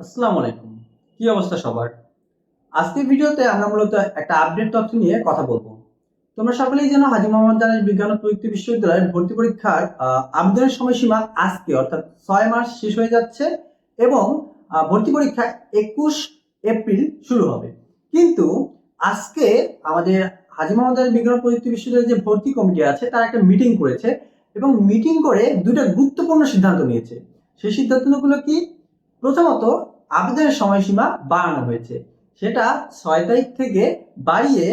আসসালামু আলাইকুম। কি অবস্থা সবার? আজকের ভিডিওতে আমরা মূলত একটা আপডেট তথ্য নিয়ে কথা বলব। তোমরা সকলেই যেন হাজি মোহাম্মদ জানাজ বিজ্ঞান ও প্রযুক্তি বিশ্ববিদ্যালয়ের ভর্তি পরীক্ষার আবেদনের সময়সীমা আজকে, অর্থাৎ ছয় মাস শেষ হয়ে যাচ্ছে এবং ভর্তি পরীক্ষা একুশ এপ্রিল শুরু হবে। কিন্তু আজকে আমাদের হাজি মোহাম্মদ বিজ্ঞান প্রযুক্তি বিশ্ববিদ্যালয়ের যে ভর্তি কমিটি আছে, তারা একটা মিটিং করেছে এবং মিটিং করে দুটো গুরুত্বপূর্ণ সিদ্ধান্ত নিয়েছে। সেই সিদ্ধান্তগুলো কি? প্রথমত, আবেদনের সময়সীমা বাড়ানো হয়েছে। সেটা ছয় তারিখ থেকে বাড়িয়ে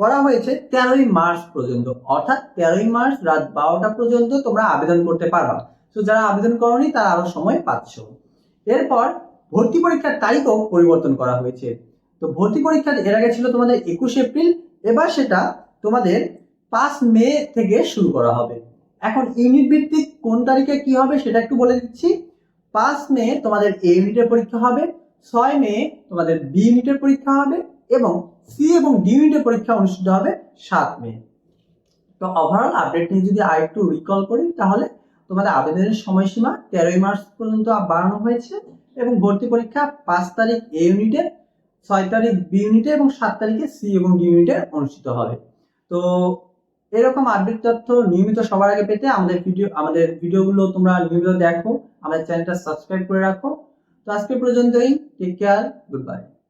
করা হয়েছে তেরোই মার্চ পর্যন্ত। অর্থাৎ তেরোই মার্চ রাত বারোটা পর্যন্ত তোমরা আবেদন করতে পারবা। তো যারা আবেদন করনি, তারা আরও সময় পাচ্ছ। এরপর ভর্তি পরীক্ষার তারিখও পরিবর্তন করা হয়েছে। তো ভর্তি পরীক্ষা এর আগে ছিল তোমাদের একুশ এপ্রিল, এবার সেটা তোমাদের পাঁচ মে থেকে শুরু করা হবে। এখন ইউনিট ভিত্তিক কোন তারিখে কি হবে সেটা একটু বলে দিচ্ছি। পাঁচ মে তোমাদের এ ইউনিটের পরীক্ষা হবে, ছয় মে তোমাদের বি ইউনিটের পরীক্ষা হবে এবং সি এবং ডি ইউনিটের পরীক্ষা অনুষ্ঠিত হবে সাত মে। তো ওভারঅল আপডেট নিয়ে যদি আর একটু রিকল করি, তাহলে তোমাদের আবেদনের সময়সীমা তেরোই মার্চ পর্যন্ত বাড়ানো হয়েছে এবং ভর্তি পরীক্ষা পাঁচ তারিখ এ ইউনিটে ছয় তারিখ বি ইউনিটে এবং সাত তারিখে সি এবং ডি ইউনিটে অনুষ্ঠিত হবে। তো এরকম আপডেট তথ্য নিয়মিত সবার আগে পেতে আমাদের ভিডিও আমাদের ভিডিওগুলো তোমরা নিয়মিত দেখো। আমাদের চ্যানেলটা সাবস্ক্রাইব করে রাখো। তো আজকে পর্যন্তই টেক কেয়ার গুড বাই